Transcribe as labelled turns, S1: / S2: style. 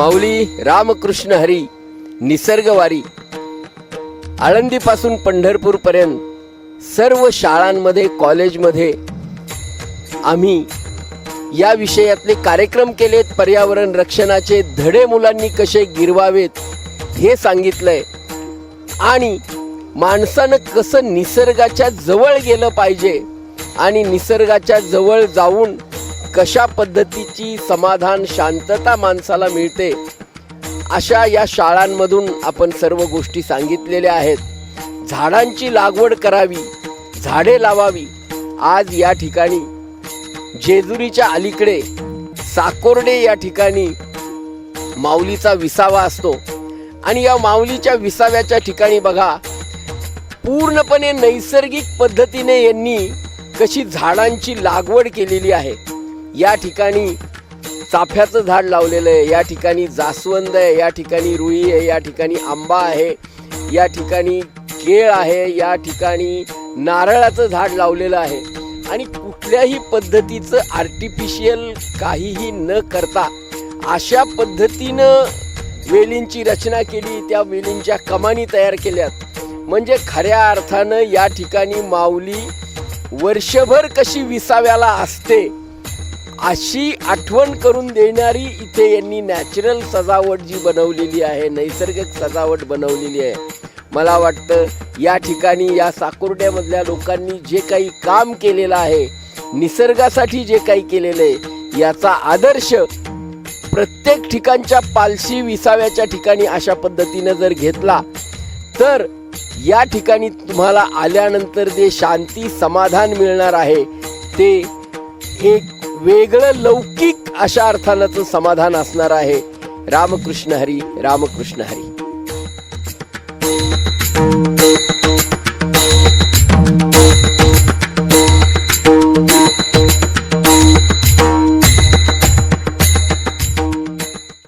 S1: माऊली रामकृष्ण हरी निसर्गवारी. आळंदीपासून पंढरपूरपर्यंत सर्व शाळांमध्ये कॉलेजमध्ये आम्ही या विषयातले कार्यक्रम केलेत. पर्यावरण रक्षणाचे धडे मुलांनी कसे गिरवावेत हे सांगितलंय. आणि माणसानं कसं निसर्गाच्या जवळ गेलं पाहिजे आणि निसर्गाच्या जवळ जाऊन कशा पद्धतीची समाधान शांतता माणसाला मिळते अशा या शाळांमधून आपण सर्व गोष्टी सांगितलेल्या आहेत. झाडांची लागवड करावी झाडे लावावी. आज या ठिकाणी जेजुरीच्या अलीकडे साकोर्डे या ठिकाणी माऊलीचा विसावा असतो. आणि या माऊलीच्या विसाव्याच्या ठिकाणी बघा पूर्णपणे नैसर्गिक पद्धतीने यांनी कशी झाडांची लागवड केलेली आहे. या ठिकाणी चाफ्याचं झाड लावलेलं आहे या ठिकाणी जास्वंद आहे या ठिकाणी रुई आहे या ठिकाणी आंबा आहे या ठिकाणी केळ आहे या ठिकाणी नारळाचं झाड लावलेलं आहे. आणि कुठल्याही पद्धतीचं आर्टिफिशियल काहीही न करता अशा पद्धतीनं वेलींची रचना केली त्या वेलींच्या कमानी तयार केल्यात. म्हणजे खऱ्या अर्थानं या ठिकाणी माऊली वर्षभर कशी विसाव्याला असते अशी आठवण करून देणारी इथे यांनी नॅचरल सजावट जी बनवलेली आहे नैसर्गिक सजावट बनवलेली आहे. मला वाटतं या ठिकाणी या साकुर्ड्यामधल्या लोकांनी जे काही काम केलेलं आहे निसर्गासाठी जे काही केलेलं आहे याचा आदर्श प्रत्येक ठिकाणच्या पालशी विसाव्याच्या ठिकाणी अशा पद्धतीनं जर घेतला तर या ठिकाणी तुम्हाला आल्यानंतर जे शांती समाधान मिळणार आहे ते एक वेगळं लौकिक अशा अर्थानं समाधान असणार आहे. रामकृष्ण हरी रामकृष्ण हरी.